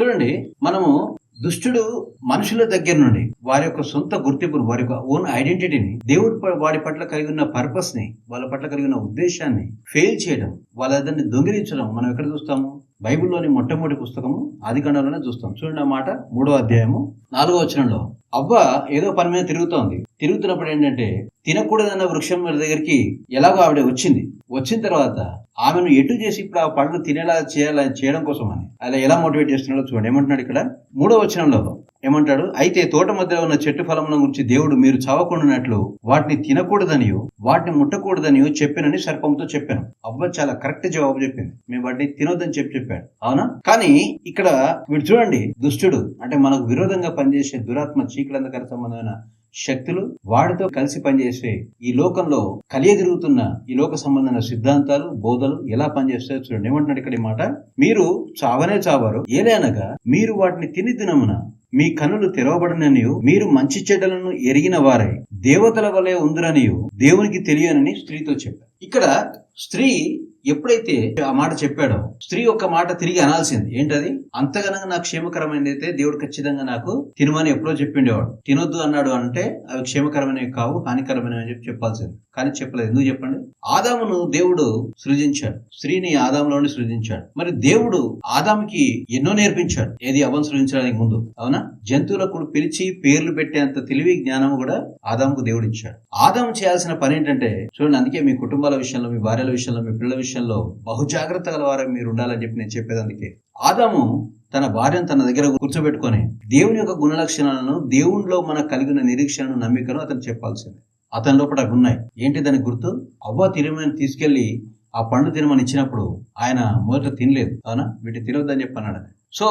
చూడండి మనము దుష్టుడు మనుషుల దగ్గర నుండి వారి యొక్క సొంత గుర్తింపును వారి యొక్క ఓన్ ఐడెంటిటీని దేవుడి ప- వాడి పట్ల కలిగి ఉన్న పర్పస్ని వాళ్ళ పట్ల కలిగి ఉన్న ఉద్దేశాన్ని ఫెయిల్ చేయడం వాళ్ళ దాన్ని దొంగిలించడం మనం ఎక్కడ చూస్తాము? బైబిల్లోని మొట్టమొదటి పుస్తకము ఆది చూస్తాం. చూడండి ఆ మాట మూడో అధ్యాయము నాలుగో వచనంలో. అవ్వ ఏదో పని మీద తిరుగుతోంది. తిరుగుతున్నప్పుడు ఏంటంటే తినకూడదన్న వృక్షం దగ్గరికి ఎలాగో ఆవిడ వచ్చింది. వచ్చిన తర్వాత ఆమెను ఎటు చేసి ఇప్పుడు ఆ పళ్ళు తినేలా చేయాలా చేయడం కోసం అని అలా ఎలా మోటివేట్ చేస్తున్నాడో చూడండి. ఏమంటున్నాడు ఇక్కడ? మూడో వచనంలో ఏమంటాడు? అయితే తోట మధ్యలో ఉన్న చెట్టు ఫలముల గురించి దేవుడు మీరు చావకుండానట్లు వాటిని తినకూడదనియో వాటిని ముట్టకూడదనియో చెప్పానని సర్పంతో చెప్పాను. అవ్వ చాలా కరెక్ట్ జవాబు చెప్పింది. మేము వాటిని తినొద్దని చెప్పి చెప్పాడు. అవునా? కానీ ఇక్కడ వీడు చూడండి దుష్టుడు అంటే మనకు విరోధంగా పనిచేసే దురాత్మ చీకలందకర సంబంధమైన శక్తులు వాడితో కలిసి పనిచేసే ఈ లోకంలో కలియదిరుగుతున్న ఈ లోక సంబంధమైన సిద్ధాంతాలు బోధలు ఎలా పనిచేస్తాయో చూడండి. ఏమంటున్నాడు ఇక్కడ మాట? మీరు చావనే చావారు. ఏలైనగా మీరు వాటిని తిని దినమున మీ కనులు తెరవబడననియు మీరు మంచి చెడ్డలను ఎరిగిన వారై దేవతల వలె ఉందిరనియు దేవునికి తెలియనని స్త్రీతో చెప్పారు. ఇక్కడ స్త్రీ ఎప్పుడైతే ఆ మాట చెప్పాడో స్త్రీ ఒక మాట తిరిగి అనాల్సింది. ఏంటది? అంతగనంగా నాకు క్షేమకరమైనది అయితే దేవుడు ఖచ్చితంగా నాకు తినమని ఎప్పుడో చెప్పిండేవాడు. తినొద్దు అన్నాడు అంటే అవి క్షేమకరమైనవి కావు హానికరమైనవి అని చెప్పి చెప్పాల్సింది. కానీ చెప్పలేదు. ఎందుకు చెప్పండి? ఆదామును దేవుడు సృజించాడు. స్త్రీని ఆదాములోనే సృజించాడు. మరి దేవుడు ఆదాముకి ఎన్నో నేర్పించాడు. ఏది అవం సృజించడానికి ముందు. అవునా? జంతువులకు పిలిచి పేర్లు పెట్టేంత తెలివి జ్ఞానం కూడా ఆదాముకు దేవుడు ఇచ్చాడు ఆదాము చేయాల్సిన పని ఏంటంటే చూడండి అందుకే మీ కుటుంబాల విషయంలో మీ భార్యల విషయంలో మీ పిల్లల విషయంలో బహుజాగ్రత్త గల వారు మీరు ఉండాలని చెప్పి నేను చెప్పేది అందుకే ఆదాము తన భార్యను తన దగ్గర కూర్చోబెట్టుకొని దేవుని యొక్క గుణ లక్షణాలను దేవునిలో మనకు కలిగిన నిరీక్షణను నమ్మికను అతను చెప్పాల్సింది. అతని లోపల అవి ఉన్నాయి. ఏంటి దాని గుర్తు? అవ్వ తినమని తీసుకెళ్ళి ఆ పండు తినమని ఇచ్చినప్పుడు ఆయన మొదట తినలేదు. అవునా? వీటి తినొద్దని చెప్పి అన్నాడు సో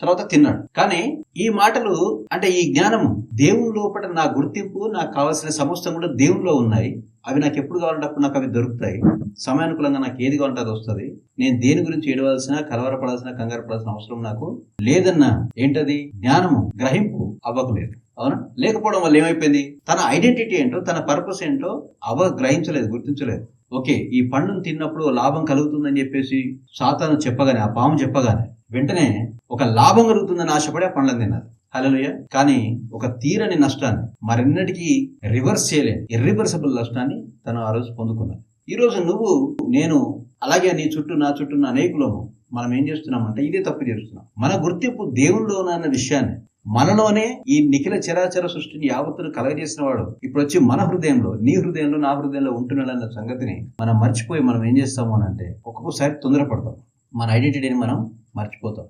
తర్వాత తిన్నాడు. కానీ ఈ మాటలు అంటే ఈ జ్ఞానము దేవుని లోపల నా గుర్తింపు నాకు కావాల్సిన సమస్తం కూడా దేవునిలో ఉన్నాయి. అవి నాకు ఎప్పుడు కావాలంటే అప్పుడు నాకు అవి దొరుకుతాయి. సమయానుకూలంగా నాకు ఏది కావాలంటే అది వస్తుంది. నేను దేని గురించి ఏడవలసిన కలవరపడాల్సిన కంగారు పడాల్సిన అవసరం నాకు లేదన్న ఏంటది? జ్ఞానము గ్రహింపు అవ్వకలేదు. అవునా? లేకపోవడం వల్ల ఏమైపోయింది? తన ఐడెంటిటీ ఏంటో తన పర్పస్ ఏంటో అవ గ్రహించలేదు గుర్తించలేదు. ఓకే ఈ పండును తిన్నప్పుడు లాభం కలుగుతుందని చెప్పేసి సాతాను చెప్పగానే ఆ పాము చెప్పగానే వెంటనే ఒక లాభం కలుగుతుందని ఆశపడి ఆ పండ్లను తిన్నది. హలోయ కానీ ఒక తీరని నష్టాన్ని మరెన్నటికీ రివర్స్ చేయలేని ఇర్రివర్సబుల్ నష్టాన్ని తను ఆ రోజు పొందుకున్నాడు. ఈరోజు నువ్వు నేను అలాగే నీ చుట్టూ నా చుట్టూ ఉన్న అనేకులము మనం ఏం చేస్తున్నామంటే ఇదే తప్పు చేస్తున్నాం. మన గుర్తింపు దేవుళ్ళలోనన్న విషయాన్ని మనలోనే ఈ నిఖిల చరాచర సృష్టిని యావత్తును కలగజేసిన వాడు ఇప్పుడు వచ్చి మన హృదయంలో నీ హృదయంలో నా హృదయంలో ఉంటున్నాడన్న సంగతిని మనం మర్చిపోయి మనం ఏం చేస్తాము అని అంటే ఒక్కొక్కసారి తొందరపడతాం. మన ఐడెంటిటీని మనం మర్చిపోతాం.